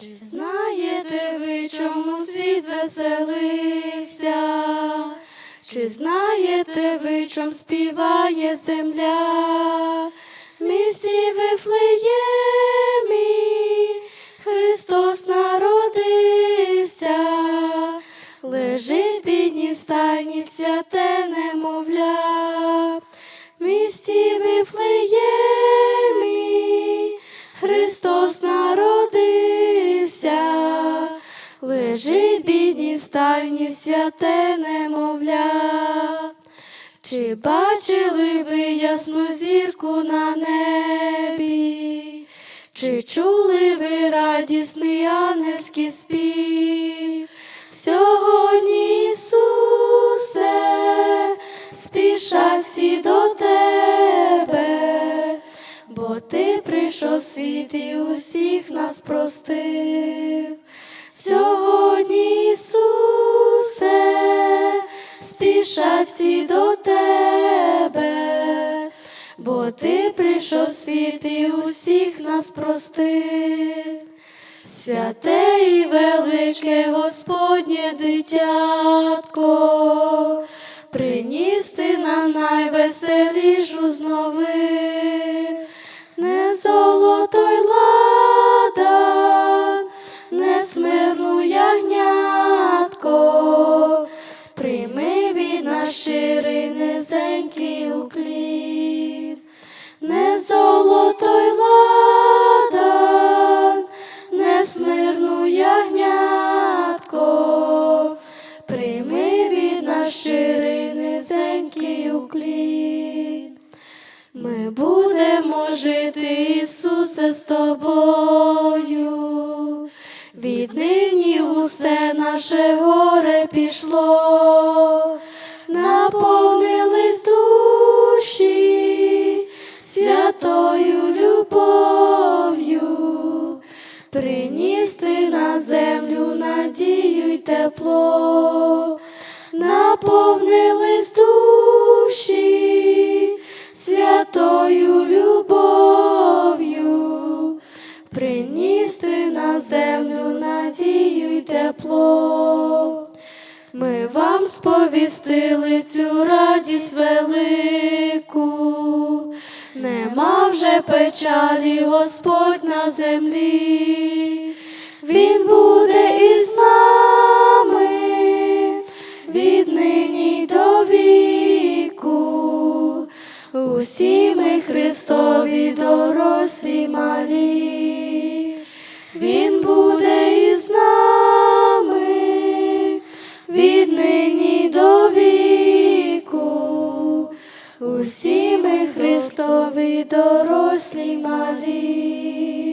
Чи знаєте ви, чому світ звеселився? Чи знаєте ви, чом співає земля? В місті Вифлеємі Христос народився, лежить в бідній стані святе стайні святе немовля. Чи бачили ви ясну зірку на небі? Чи чули ви радісний ангельський спів? Сьогодні, Ісусе, спішать всі до тебе, бо ти прийшов світ і усіх нас простив. Всі до тебе, бо ти прийшов світ і усіх нас простив. Святе і величке Господнє дитятко, приніс ти нам найвеселішу з новин, не золото й ладан, не смирну ягнятко, нас щирий низенький уклін. Ми будемо жити, Ісусе, з тобою. Віднині усе наше горе пішло, наповнились душі святою любов'ю, приніс ти на землю надію й тепло, наповнились душі святою любов'ю, приніс ти на землю надію й тепло. Ми вам сповістили цю радість велику, нема вже печалі Господь на землі, Христові дорослі малі, Він буде із нами віднині до віку. Усі ми Христові дорослі малі.